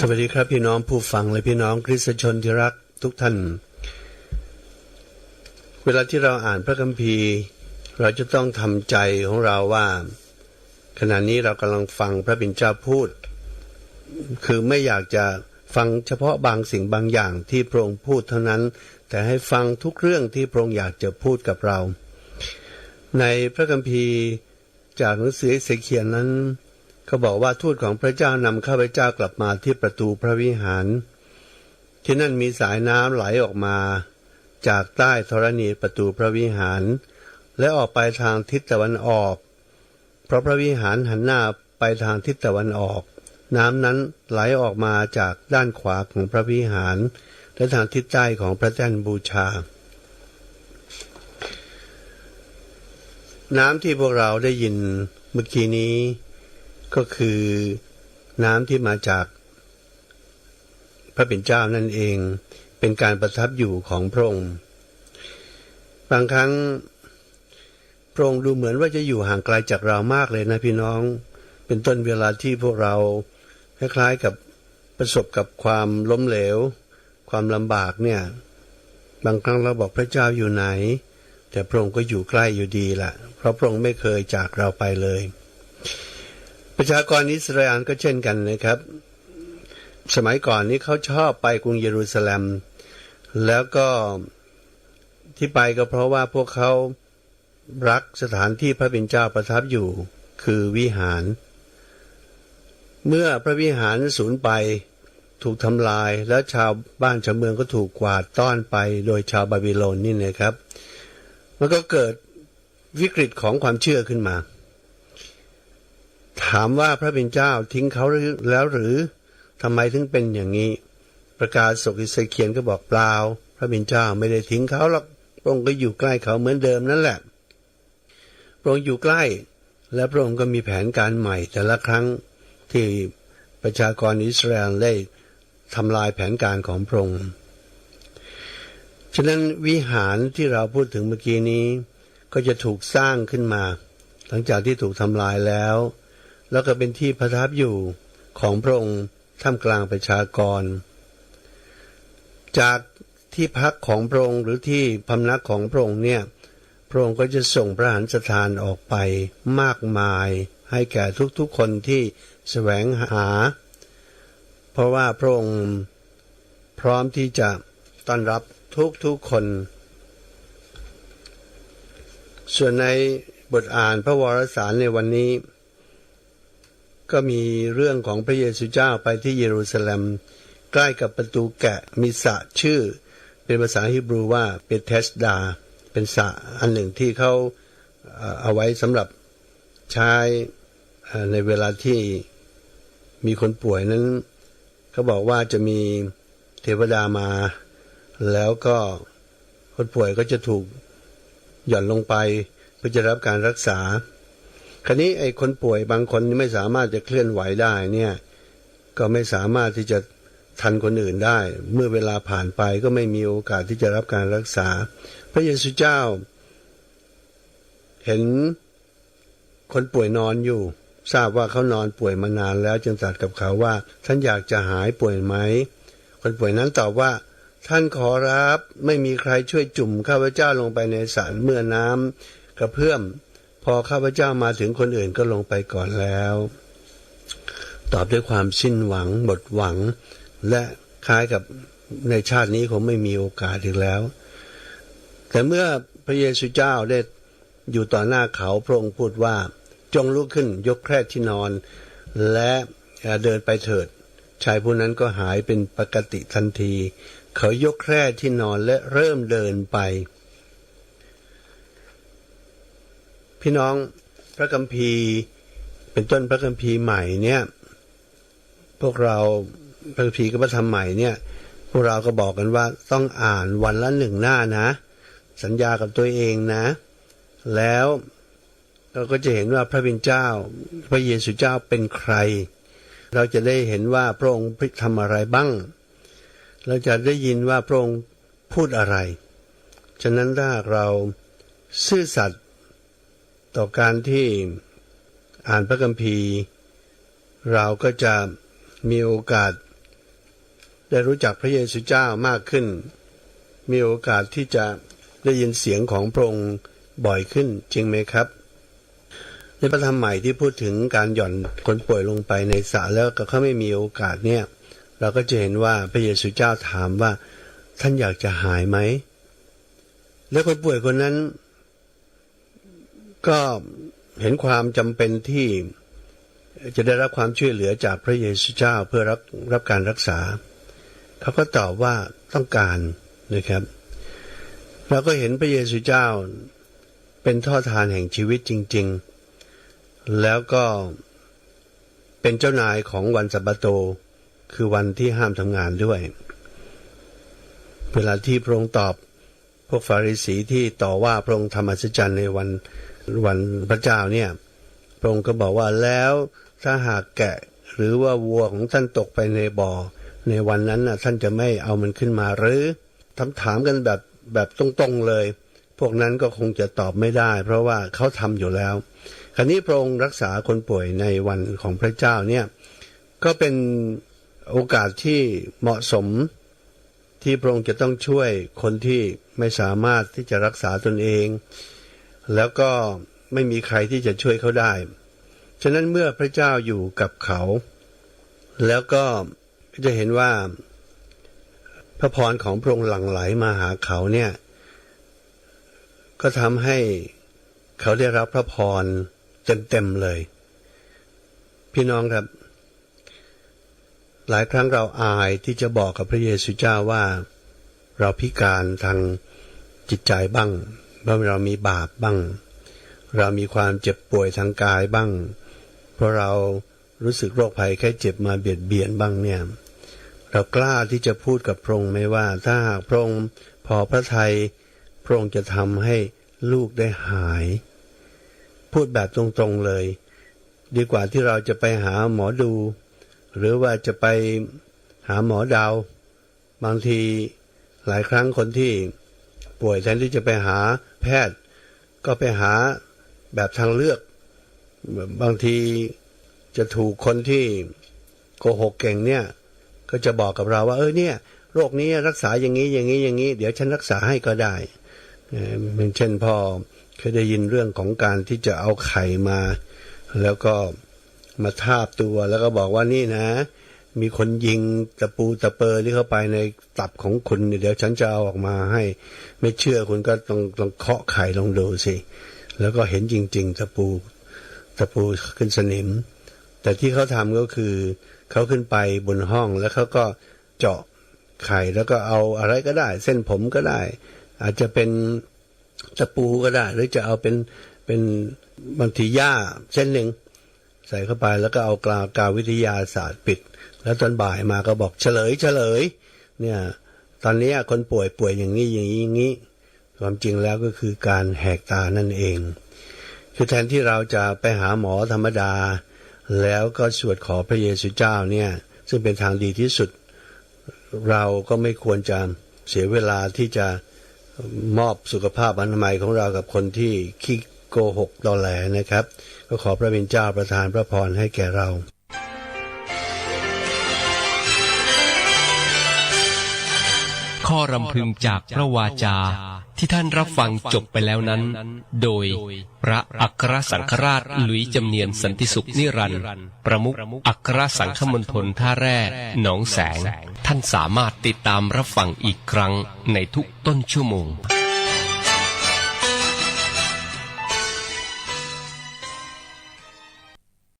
สวัสดีครับพี่น้องผู้ฟังและพี่น้องคริสตชนที่รักทุกท่าน เวลาที่เราอ่านพระคัมภีร์ เราจะต้องทำใจของเราว่า ขณะนี้เรากำลังฟังพระบิณเจ้าพูด คือไม่อยากจะฟังเฉพาะบางสิ่งบางอย่างที่พระองค์พูดเท่านั้น แต่ให้ฟังทุกเรื่องที่พระองค์อยากจะพูดกับเรา ในพระคัมภีร์จากหนังสือเอเสเคียนนั้น ก็บอกว่าทูตของพระเจ้านำข้าพเจ้ากลับมาที่ประตูพระวิหาร ที่นั่นมีสายน้ำไหลออกมา จากใต้ธรณีประตูพระวิหาร และออกไปทางทิศตะวันออก เพราะพระวิหารหันหน้าไปทางทิศตะวันออก น้ำนั้นไหลออกมาจากด้านขวาของพระวิหาร และทางทิศใต้ของพระแท่นบูชา น้ำที่พวกเราได้ยินเมื่อกี้นี้ ก็คือน้ำที่มาจาก พระเป็นเจ้านั่นเอง เป็นการประทับอยู่ของพระองค์บางครั้งพระองค์ดูเหมือนว่าจะอยู่ห่างไกลจากเรามากเลยนะพี่น้อง เป็นต้นเวลาที่พวกเราคล้ายๆกับประสบกับความล้มเหลว ความลำบากเนี่ย บางครั้งเราบอกพระเจ้าอยู่ไหน แต่พระองค์ก็อยู่ใกล้อยู่ดีละเพราะพระองค์ไม่เคยจากเราไปเลย ประชากรอิสราเอลก็เช่นกันนะครับ สมัยก่อนนี้เขาชอบไปกรุงเยรูซาเล็ม แล้วก็ที่ไปก็เพราะว่าพวกเขารักสถานที่พระเป็นเจ้าประทับอยู่คือวิหาร เมื่อพระวิหารสูญไปถูกทำลายแล้วชาวบ้านชาวเมืองก็ถูกกวาดต้อนไปโดยชาวบาบิโลนนี่นะครับ มันก็เกิดวิกฤตของความเชื่อขึ้นมา ถามว่าพระเป็นเจ้าทิ้งเขาแล้วหรือทำไมถึงเป็นอย่างนี้ ประกาศศกิสเคียนก็บอกเปล่า พระเป็นเจ้าไม่ได้ทิ้งเขาหรอกพระองค์ก็อยู่ใกล้เขาเหมือนเดิมนั่นแหละพระองค์อยู่ใกล้ และพระองค์ก็มีแผนการใหม่ แต่ละครั้งที่ประชากรอิสราเอลได้ทำลายแผนการของพระองค์ฉะนั้นวิหารที่เราพูดถึงเมื่อกี้นี้ ก็จะถูกสร้างขึ้นมา หลังจากที่ถูกทำลายแล้ว แล้วก็เป็นที่ประทับอยู่ของพระองค์ท่ามกลางประชากร จากที่พักของพระองค์หรือที่พำนักของพระองค์เนี่ยพระองค์ก็จะส่งพระหันสถานออกไปมากมายให้แก่ทุกๆคนที่แสวงหา เพราะว่าพระองค์พร้อมที่จะต้อนรับทุกๆคน ส่วนในบทอ่านพระวรสารในวันนี้ ก็มีเรื่องของพระเยซูเจ้าไปที่เยรูซาเล็ม ใกล้กับประตูแกะมีสระชื่อ เป็นภาษาฮิบรูว่าเปเทสดา เป็นสระอันหนึ่งที่เขาเอาไว้สำหรับใช้ในเวลาที่มีคนป่วยนั้นเขาบอกว่าจะมีเทวดามา แล้วก็คนป่วยก็จะถูกหย่อนลงไปเพื่อจะรับการรักษา คราวนี้ไอ้คนป่วยบางคนไม่สามารถจะเคลื่อนไหวได้เนี่ย ก็ไม่สามารถที่จะทันคนอื่นได้ เมื่อเวลาผ่านไปก็ไม่มีโอกาสที่จะรับการรักษา พระเยซูเจ้า เห็นคนป่วยนอนอยู่ ทราบว่าเขานอนป่วยมานานแล้วจึงตรัสกับเขาว่า ท่านอยากจะหายป่วยไหม คนป่วยนั้นตอบว่า ท่านขอรับไม่มีใครช่วยจุ่มข้าพเจ้าลงไปในสารเมื่อน้ำกระเพื่อม พอข้าพเจ้ามาถึงคนอื่นก็ลงไปก่อนแล้ว ตอบด้วยความสิ้นหวังหมดหวัง และคล้ายกับในชาตินี้คงไม่มีโอกาสอีกแล้ว แต่เมื่อพระเยซูเจ้าได้อยู่ต่อหน้าเขาพระองค์พูดว่าจงลุกขึ้นยกแคร่ที่นอน และเดินไปเถิด ชายผู้นั้นก็หายเป็นปกติทันที เขายกแคร่ที่นอนและเริ่มเดินไป พี่น้องพระกัมภีร์เป็นต้นพระกัมภีร์ใหม่เนี่ย พวกเราพระกัมภีร์ก็มาทำใหม่เนี่ย พวกเราก็บอกกันว่าต้องอ่านวันละหนึ่งหน้านะ สัญญากับตัวเองนะ แล้วเราก็จะเห็นว่าพระบิณเจ้า พระเยซูเจ้าเป็นใคร เราจะได้เห็นว่าพระองค์ทำอะไรบ้าง เราจะได้ยินว่าพระองค์พูดอะไร ฉะนั้นถ้าเราซื่อสัตย์ ต่อการที่อ่านพระคัมภีร์ เราก็จะมีโอกาส ได้รู้จักพระเยซูเจ้ามากขึ้น มีโอกาสที่จะได้ยินเสียงของพระองค์บ่อยขึ้นจริงไหมครับ ในพระธรรมใหม่ที่พูดถึงการหย่อนคนป่วยลงไปในสระแล้วก็เขาไม่มีโอกาสเนี่ย เราก็จะเห็นว่าพระเยซูเจ้าถามว่าท่านอยากจะหายไหม แล้วคนป่วยคนนั้น ก็เห็นความจำเป็นที่จะได้รับความช่วยเหลือจากพระเยซูเจ้าเพื่อรับรับการรักษา เขาก็ตอบว่าต้องการนะครับ เราก็เห็นพระเยซูเจ้าเป็นท่อทานแห่งชีวิตจริง ๆ แล้วก็เป็นเจ้านายของวันสัปโต คือวันที่ห้ามทำงานด้วย เวลาที่พระองค์ตอบพวกฟาริสีที่ต่อว่าพระองค์ทำอัศจรรย์ในวัน วันพระเจ้าเนี่ยพระองค์ก็บอกว่าแล้วถ้าหากแกะหรือว่าวัวของท่านตกไปในบ่อ ในวันนั้นน่ะท่านจะไม่เอามันขึ้นมาหรือถามถามกันแบบแบบตรงๆเลย พวกนั้นก็คงจะตอบไม่ได้ เพราะว่าเขาทำอยู่แล้ว คราวนี้พระองค์รักษาคนป่วยในวันของพระเจ้าเนี่ยก็เป็นโอกาสที่เหมาะสมที่พระองค์จะต้องช่วยคนที่ไม่สามารถที่จะรักษาตนเอง แล้วก็ไม่มีใครที่จะช่วยเขาได้ ฉะนั้นเมื่อพระเจ้าอยู่กับเขา แล้วก็จะเห็นว่า พระพรของพระองค์หลั่งไหลมาหาเขาเนี่ย ก็ทำให้เขาได้รับพระพรเต็มๆเลย พี่น้องครับ หลายครั้งเราอายที่จะบอกกับพระเยซูเจ้าว่า เราพิการทางจิตใจบ้าง ว่าเรามีบาปบ้าง เรามีความเจ็บป่วยทางกายบ้าง เพราะเรารู้สึกโรคภัยแค่เจ็บมาเบียดเบียนบ้างเนี่ย เรากล้าที่จะพูดกับพระองค์ไหมว่าถ้าหากพระองค์พอพระทัยพระองค์จะทำให้ลูกได้หาย พูดแบบตรงๆเลย ดีกว่าที่เราจะไปหาหมอดู หรือว่าจะไปหาหมอดาว บางทีหลายครั้งคนที่ ป่วยแทนที่จะไปหาแพทย์ ก็ไปหาแบบทางเลือก บางทีจะถูกคนที่โกหกเก่งเนี่ย ก็จะบอกกับเราว่า เออเนี่ย โรคนี้รักษาอย่างนี้อย่างนี้อย่างนี้ เดี๋ยวฉันรักษาให้ก็ได้เอ่อเป็นเช่นพ่อเคยได้ยินเรื่องของการที่จะเอาไข่มา แล้วก็มาทาบตัวแล้วก็บอกว่านี่นะ มีคนยิงตะปูตะเปอร์ที่เข้าไปในตับของคุณเนี่ยเดี๋ยวฉันจะเอาออกมาให้ ไม่เชื่อคุณก็ต้องลองเคาะไข่ลองดูสิ แล้วก็เห็นจริง ๆ ตะปูตะปูขึ้นสนิม แต่ที่เขาทำก็คือ เขาขึ้นไปบนห้องแล้วเขาก็เจาะไข่แล้วก็เอาอะไรก็ได้ เส้นผมก็ได้ อาจจะเป็นตะปูก็ได้ หรือจะเอาเป็นเป็นบางทีหญ้าเส้นหนึ่งใส่เข้าไปแล้วก็เอากาวกาวิทยาศาสตร์ปิด แล้วตอนบ่ายมาก็บอกเฉลยเฉลย เนี่ย ตอนนี้คนป่วยป่วยอย่างนี้อย่างนี้อย่างนี้ ความจริงแล้วก็คือการแหกตานั่นเอง คือแทนที่เราจะไปหาหมอธรรมดา แล้วก็สวดขอพระเยซูเจ้าเนี่ย ซึ่งเป็นทางดีที่สุด เราก็ไม่ควรจะเสียเวลาที่จะมอบสุขภาพอนามัยของเรากับคนที่ขี้โกหกตอแหลนะครับ ก็ขอพระบิณเจ้าประทานพระพรให้แก่เรา ข้อรำพึงจากพระวาจาที่ท่านรับฟังจบไปแล้วนั้น โดยพระอัครสังฆราชหลุยจำเนียนสันติสุขนิรันดร์ประมุขอัครสังฆมณฑลท่าแร่หนองแสง ท่านสามารถติดตามรับฟังอีกครั้งในทุกต้นชั่วโมง